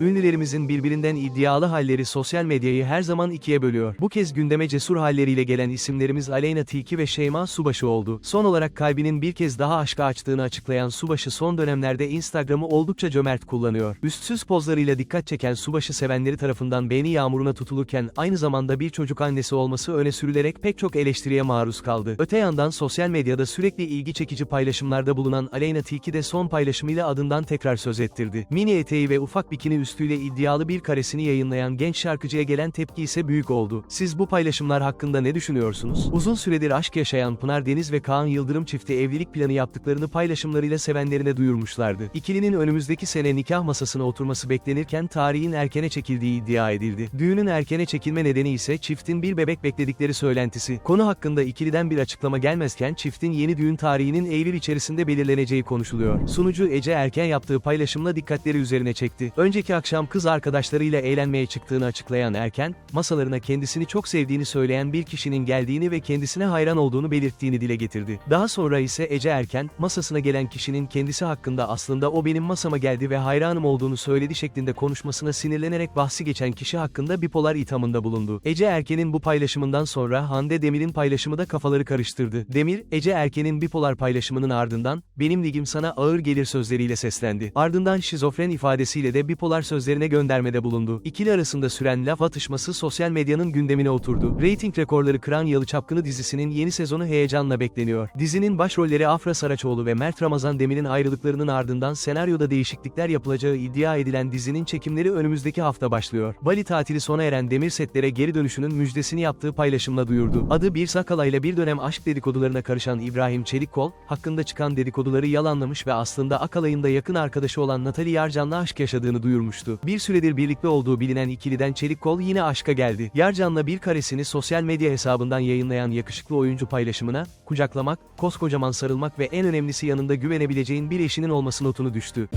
Ünlülerimizin birbirinden iddialı halleri sosyal medyayı her zaman ikiye bölüyor. Bu kez gündeme cesur halleriyle gelen isimlerimiz Aleyna Tilki ve Şeyma Subaşı oldu. Son olarak kalbinin bir kez daha aşka açtığını açıklayan Subaşı son dönemlerde Instagram'ı oldukça cömert kullanıyor. Üstsüz pozlarıyla dikkat çeken Subaşı sevenleri tarafından beğeni yağmuruna tutulurken aynı zamanda bir çocuk annesi olması öne sürülerek pek çok eleştiriye maruz kaldı. Öte yandan sosyal medyada sürekli ilgi çekici paylaşımlarda bulunan Aleyna Tilki de son paylaşımıyla adından tekrar söz ettirdi. Mini eteği ve ufak bikini üstüyle iddialı bir karesini yayınlayan genç şarkıcıya gelen tepki ise büyük oldu. Siz bu paylaşımlar hakkında ne düşünüyorsunuz? Uzun süredir aşk yaşayan Pınar Deniz ve Kaan Yıldırım çifti evlilik planı yaptıklarını paylaşımlarıyla sevenlerine duyurmuşlardı. İkilinin önümüzdeki sene nikah masasına oturması beklenirken tarihin erkene çekildiği iddia edildi. Düğünün erkene çekilme nedeni ise çiftin bir bebek bekledikleri söylentisi. Konu hakkında ikiliden bir açıklama gelmezken çiftin yeni düğün tarihinin Eylül içerisinde belirleneceği konuşuluyor. Sunucu Ece Erken yaptığı paylaşımla dikkatleri üzerine çekti. Önceki akşam kız arkadaşlarıyla eğlenmeye çıktığını açıklayan Erken, masalarına kendisini çok sevdiğini söyleyen bir kişinin geldiğini ve kendisine hayran olduğunu belirttiğini dile getirdi. Daha sonra ise Ece Erken, masasına gelen kişinin kendisi hakkında aslında o benim masama geldi ve hayranım olduğunu söyledi şeklinde konuşmasına sinirlenerek bahsi geçen kişi hakkında bipolar ithamında bulundu. Ece Erken'in bu paylaşımından sonra Hande Demir'in paylaşımı da kafaları karıştırdı. Demir, Ece Erken'in bipolar paylaşımının ardından, benim ligim sana ağır gelir sözleriyle seslendi. Ardından şizofren ifadesiyle de bipolar sözlerine göndermede bulundu. İkili arasında süren laf atışması sosyal medyanın gündemine oturdu. Rating rekorları kıran Yalı Çapkını dizisinin yeni sezonu heyecanla bekleniyor. Dizinin başrolleri Afra Saraçoğlu ve Mert Ramazan Demir'in ayrılıklarının ardından senaryoda değişiklikler yapılacağı iddia edilen dizinin çekimleri önümüzdeki hafta başlıyor. Bali tatili sona eren Demir setlere geri dönüşünün müjdesini yaptığı paylaşımla duyurdu. Adı bir sakala ile bir dönem aşk dedikodularına karışan İbrahim Çelikkol, hakkında çıkan dedikoduları yalanlamış ve aslında Akalay'ın da yakın arkadaşı olan Natalie Yarcan'la aşk yaşadığını duyurmuştu. Bir süredir birlikte olduğu bilinen ikiliden Çelikkol yine aşka geldi. Yarcan'la bir karesini sosyal medya hesabından yayınlayan yakışıklı oyuncu paylaşımına, kucaklamak, koskocaman sarılmak ve en önemlisi yanında güvenebileceğin bir eşinin olması notunu düştü.